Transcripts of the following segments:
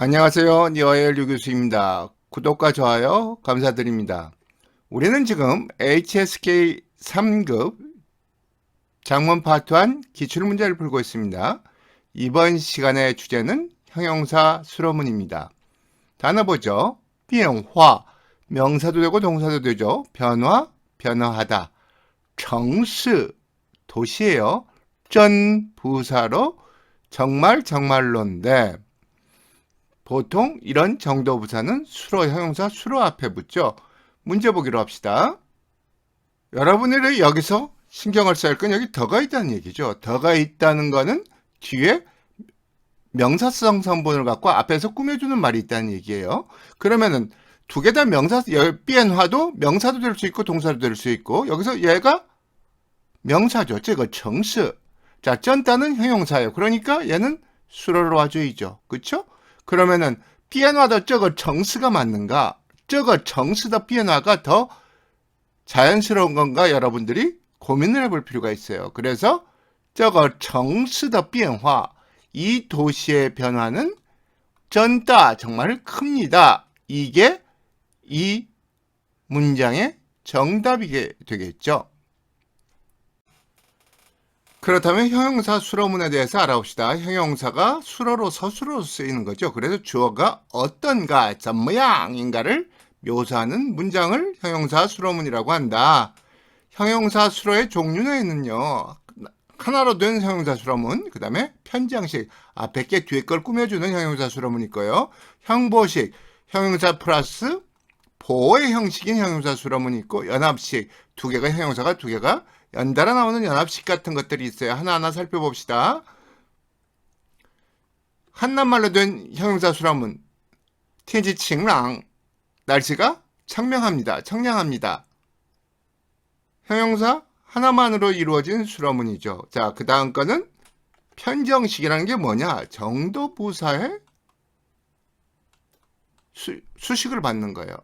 안녕하세요. 니어엘 유교수입니다. 구독과 좋아요 감사드립니다. 우리는 지금 HSK 3급 장문 파트 1 기출문제를 풀고 있습니다. 이번 시간의 주제는 형용사 수로문입니다. 단어 보죠. 변화 명사도 되고 동사도 되죠. 변화, 변화하다. 정스 도시예요. 전 부사로 정말 정말로인데 보통 이런 정도 부사는 수로 형용사 수로 앞에 붙죠. 문제 보기로 합시다. 여러분들이 여기서 신경을 써야 할 건 여기 더가 있다는 얘기죠. 더가 있다는 거는 뒤에 명사성 성분을 갖고 앞에서 꾸며주는 말이 있다는 얘기예요. 그러면은 두 개 다 명사, 변화도 명사도 될 수 있고 동사도 될 수 있고 여기서 얘가 명사죠. 제가 정스. 자, 쩐다는 형용사예요. 그러니까 얘는 수로로 와줘야죠. 그쵸? 그러면은 피에노더 저거 정스가 맞는가? 저거 정스더 피에노가 더 자연스러운 건가? 여러분들이 고민을 해볼 필요가 있어요. 그래서 저거 정스더 변화 이 도시의 변화는 전다 정말 큽니다. 이게 이 문장의 정답이게 되겠죠. 그렇다면 형용사 수로문에 대해서 알아봅시다. 형용사가 수로로 서술로 쓰이는 거죠. 그래서 주어가 어떤가, 怎모양인가를 묘사하는 문장을 형용사 수로문이라고 한다. 형용사 수로의 종류에는요. 하나로 된 형용사 수로문, 그 다음에 편지형식, 앞에 게 뒤에 걸 꾸며주는 형용사 수로문이 있고요. 형보식, 형용사 플러스 보의 형식인 형용사 수렴은 있고 연합식 두 개가 형용사가 두 개가 연달아 나오는 연합식 같은 것들이 있어요. 하나하나 살펴봅시다. 한낱말로 된 형용사 수렴은 티엔지 칭랑 날씨가 청명합니다. 청량합니다. 형용사 하나만으로 이루어진 수러문이죠. 자, 그 다음 거는 편정식이라는 게 뭐냐? 정도부사의 수식을 받는 거예요.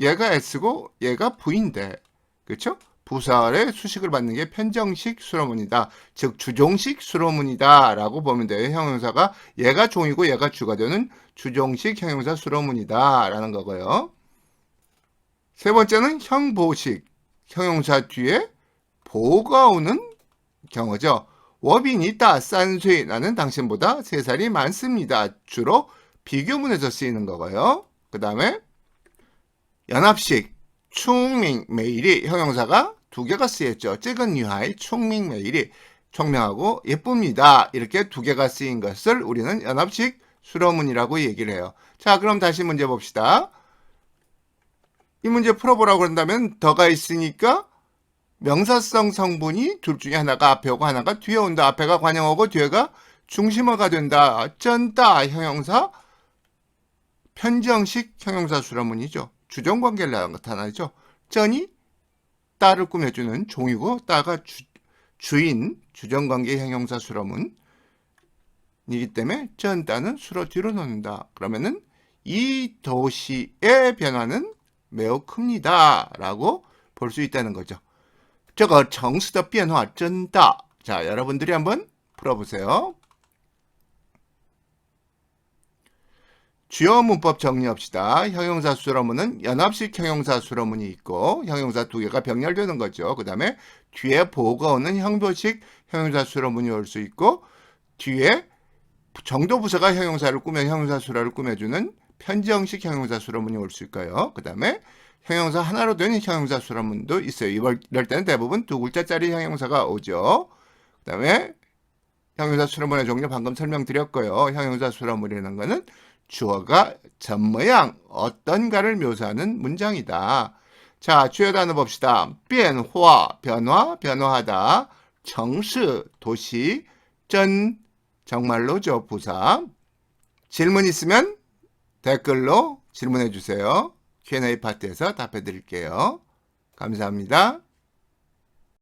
얘가 S고 얘가 V인데, 그렇죠? 부사의 수식을 받는 게 편정식 수로문이다. 즉 주종식 수로문이다 라고 보면 돼요. 형용사가 얘가 종이고 얘가 주가 되는 주종식 형용사 수로문이다 라는 거고요. 세 번째는 형보식 형용사 뒤에 보가 오는 경우죠. 워빈이 있다 싼수이 나는 당신보다 세 살이 많습니다. 주로 비교문에서 쓰이는 거고요. 그 다음에 연합식 충밍 메일이 형용사가 두 개가 쓰였죠. 찍은 유하의 총명 메일이 총명하고 예쁩니다. 이렇게 두 개가 쓰인 것을 우리는 연합식 수로문이라고 얘기를 해요. 자, 그럼 다시 문제 봅시다. 이 문제 풀어보라고 한다면 더가 있으니까 명사성 성분이 둘 중에 하나가 앞에 오고 하나가 뒤에 온다. 앞에가 관형어고 뒤에가 중심어가 된다. 쩐다 형용사 편정식 형용사 수로문이죠. 주정관계를 나타나죠. 쩐이 따를 꾸며주는 종이고 따가 주, 주인 주정 관계 형용사 수로문이기 때문에 전 따는 수로 뒤로 놓는다. 그러면은 이 도시의 변화는 매우 큽니다. 라고 볼 수 있다는 거죠. 저거 정수더 변화 전다. 자, 여러분들이 한번 풀어보세요. 주요 문법 정리합시다. 형용사 수로문은 연합식 형용사 수로문이 있고 형용사 두 개가 병렬되는 거죠. 그 다음에 뒤에 보가 오는 형도식 형용사 수로문이 올 수 있고 뒤에 정도 부사가 형용사를 꾸며 형용사 수로를 꾸며주는 편지형식 형용사 수로문이 올 수 있고요. 그 다음에 형용사 하나로 된 형용사 수로문도 있어요. 이럴 때는 대부분 두 글자짜리 형용사가 오죠. 그 다음에 형용사 수로문의 종류 방금 설명드렸고요. 형용사 수로문이라는 거는 주어가 전 모양 어떤가를 묘사하는 문장이다. 자, 주요 단어 봅시다. 변화, 변화, 변화하다. 정스, 도시. 전, 정말로죠, 부사. 질문 있으면 댓글로 질문해 주세요. Q&A 파트에서 답해 드릴게요. 감사합니다.